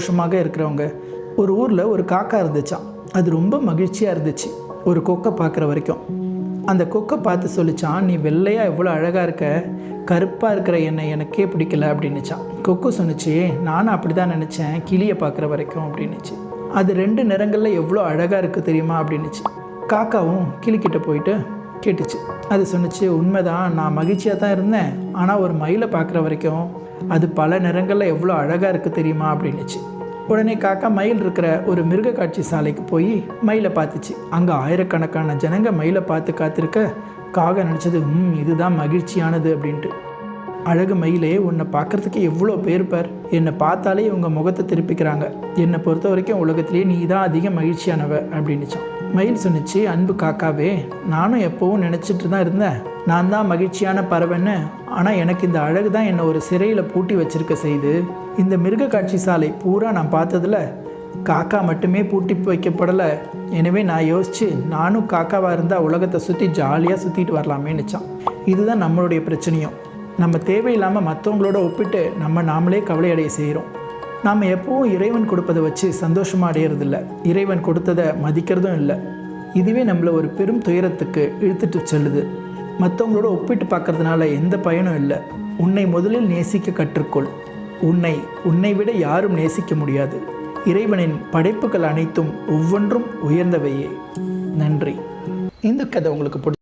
சந்தோஷமாக இருக்கிறவங்க. ஒரு ஊரில் ஒரு காக்கா இருந்துச்சான் அது ரொம்ப மகிழ்ச்சியாக இருந்துச்சு. ஒரு கொக்கை பார்க்குற வரைக்கும். அந்த கொக்கை பார்த்து சொல்லிச்சான் நீ வெள்ளையாக எவ்வளோ அழகாக இருக்க. கருப்பாக இருக்கிற என்னை எனக்கே பிடிக்கல அப்படின்னுச்சான் கொக்கு சொன்னிச்சு நானும் அப்படி தான் நினச்சேன். கிளியை பார்க்குற வரைக்கும் அப்படின்னுச்சு. அது ரெண்டு நிறங்களில் எவ்வளோ அழகாக இருக்குது தெரியுமா அப்படின்னுச்சு. காக்காவும் கிளிக்கிட்ட போயிட்டு கேட்டுச்சு. அது சொன்னுச்சு உண்மைதான் நான் மகிழ்ச்சியாக தான் இருந்தேன். ஆனால் ஒரு மயிலை பார்க்குற வரைக்கும் அது பல நிறங்களில் எவ்வளோ அழகாக இருக்குது தெரியுமா அப்படின்னுச்சு. உடனே காக்கா மயில் இருக்கிற ஒரு மிருக காட்சி சாலைக்கு போய் மயிலை பார்த்துச்சு. அங்கே ஆயிரக்கணக்கான ஜனங்க மயிலை பார்த்து காத்திருக்க காக நினச்சது ம் இதுதான் மகிழ்ச்சியானது அப்படின்ட்டு. அழகு மயிலே உன்னை பார்க்குறதுக்கு எவ்வளோ பேர் பார். என்னை பார்த்தாலே இவங்க முகத்தை திருப்பிக்கிறாங்க. என்னை பொறுத்த வரைக்கும் உலகத்திலேயே நீ தான் அதிக மகிழ்ச்சியானவ அப்படின்னுச்சான் மயில் சொன்னிச்சு அன்பு காக்காவே நானும் எப்போவும் நினச்சிட்டு தான் இருந்தேன். நான் தான் மகிழ்ச்சியான பறவைன்னு. ஆனால் எனக்கு இந்த அழகு தான் என்னை ஒரு சிறையில் பூட்டி வச்சிருக்க செய்து. இந்த மிருக காட்சி சாலை பூரா நான் பார்த்ததுல காக்கா மட்டுமே பூட்டி வைக்கப்படலை. எனவே நான் யோசித்து நானும் காக்காவாக இருந்தால் உலகத்தை சுற்றி ஜாலியாக சுற்றிட்டு வரலாமே நினச்சான். இதுதான் நம்மளுடைய பிரச்சனையும். நம்ம தேவையில்லாமல் மற்றவங்களோட ஒப்பிட்டு நம்ம நாமளே கவலை அடைய செய்கிறோம் நாம் எப்பவும் இறைவன் கொடுப்பதை வச்சு சந்தோஷமாக அடையிறதில்ல. இறைவன் கொடுத்ததை மதிக்கிறதும் இல்லை. இதுவே நம்மளை ஒரு பெரும் துயரத்துக்கு இழுத்துட்டு செல்லுது. மற்றவங்களோட ஒப்பிட்டு பார்க்கறதுனால எந்த பயனும் இல்லை. உன்னை முதலில் நேசிக்க கற்றுக்கொள். உன்னை உன்னை விட யாரும் நேசிக்க முடியாது. இறைவனின் படைப்புகள் அனைத்தும் ஒவ்வொன்றும் உயர்ந்தவையே. நன்றி. இந்த கதை உங்களுக்கு பிடிச்ச